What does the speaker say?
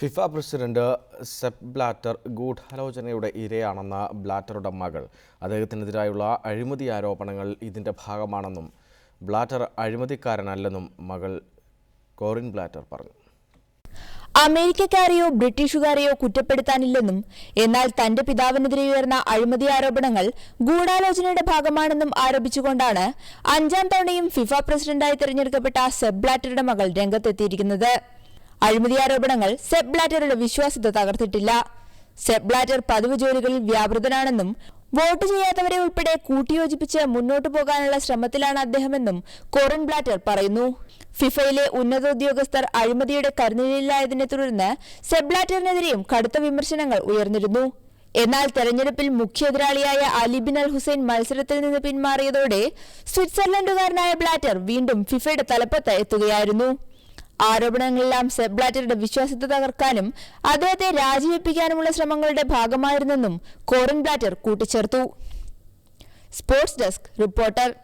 FIFA president Sepp Blatter ഗൂഢാലോചനയുടെ ഇരയാണെന്ന ബ്ലാറ്ററുടെ മകൾ. അദ്ദേഹത്തിനെതിരായുള്ള അഴിമതി ആരോപണങ്ങൾ ഇതിന്റെ ഭാഗമാണെന്നും ബ്ലാറ്റർ അഴിമതിക്കാരനല്ലെന്നും മകൾ കോറിൻ ബ്ലാറ്റർ പറഞ്ഞു. അമേരിക്കക്കാരെയോ ബ്രിട്ടീഷുകാരെയോ കുറ്റപ്പെടുത്താനില്ലെന്നും എന്നാൽ തന്റെ പിതാവിനെതിരെ ഉയർന്ന അഴിമതി ആരോപണങ്ങൾ ഗൂഢാലോചനയുടെ ഭാഗമാണെന്നും ആരോപിച്ചുകൊണ്ടാണ് അഞ്ചാം തവണയും ഫിഫ പ്രസിഡന്റായി തെരഞ്ഞെടുക്കപ്പെട്ട സെബ് ബ്ലാറ്ററുടെ മകൾ രംഗത്തെത്തിയിരിക്കുന്നത്. അഴിമതി ആരോപണങ്ങൾ സെബ് ബ്ലാറ്ററുടെ വിശ്വാസ്യത തകർത്തിട്ടില്ല. സെബ് ബ്ലാറ്റർ പതിവ് ജോലികളിൽ വ്യാപൃതനാണെന്നും വോട്ട് ചെയ്യാത്തവരെ ഉൾപ്പെടെ കൂട്ടിയോജിപ്പിച്ച് മുന്നോട്ടു പോകാനുള്ള ശ്രമത്തിലാണ് അദ്ദേഹമെന്നും കോറിൻ ബ്ലാറ്റർ പറയുന്നു. ഫിഫയിലെ ഉന്നത ഉദ്യോഗസ്ഥർ അഴിമതിയുടെ കരുനിലയിലായതിനെ തുടർന്ന് സെബ് ബ്ലാറ്ററിനെതിരെയും കടുത്ത വിമർശനങ്ങൾ ഉയർന്നിരുന്നു. എന്നാൽ തെരഞ്ഞെടുപ്പിൽ മുഖ്യ എതിരാളിയായ അലിബിൻ അൽ ഹുസൈൻ മത്സരത്തിൽ നിന്ന് പിന്മാറിയതോടെ സ്വിറ്റ്സർലൻഡുകാരനായ ബ്ലാറ്റർ വീണ്ടും ഫിഫയുടെ തലപ്പത്ത് എത്തുകയായിരുന്നു. ആരോപണങ്ങളെല്ലാം സെബ്ലാറ്ററുടെ വിശ്വാസ്യത തകർക്കാനും അദ്ദേഹത്തെ രാജിവെപ്പിക്കാനുമുള്ള ശ്രമങ്ങളുടെ ഭാഗമായിരുന്നെന്നും കോറിൻ ബ്ലാറ്റർ കൂട്ടിച്ചേർത്തു. Sports desk reporter.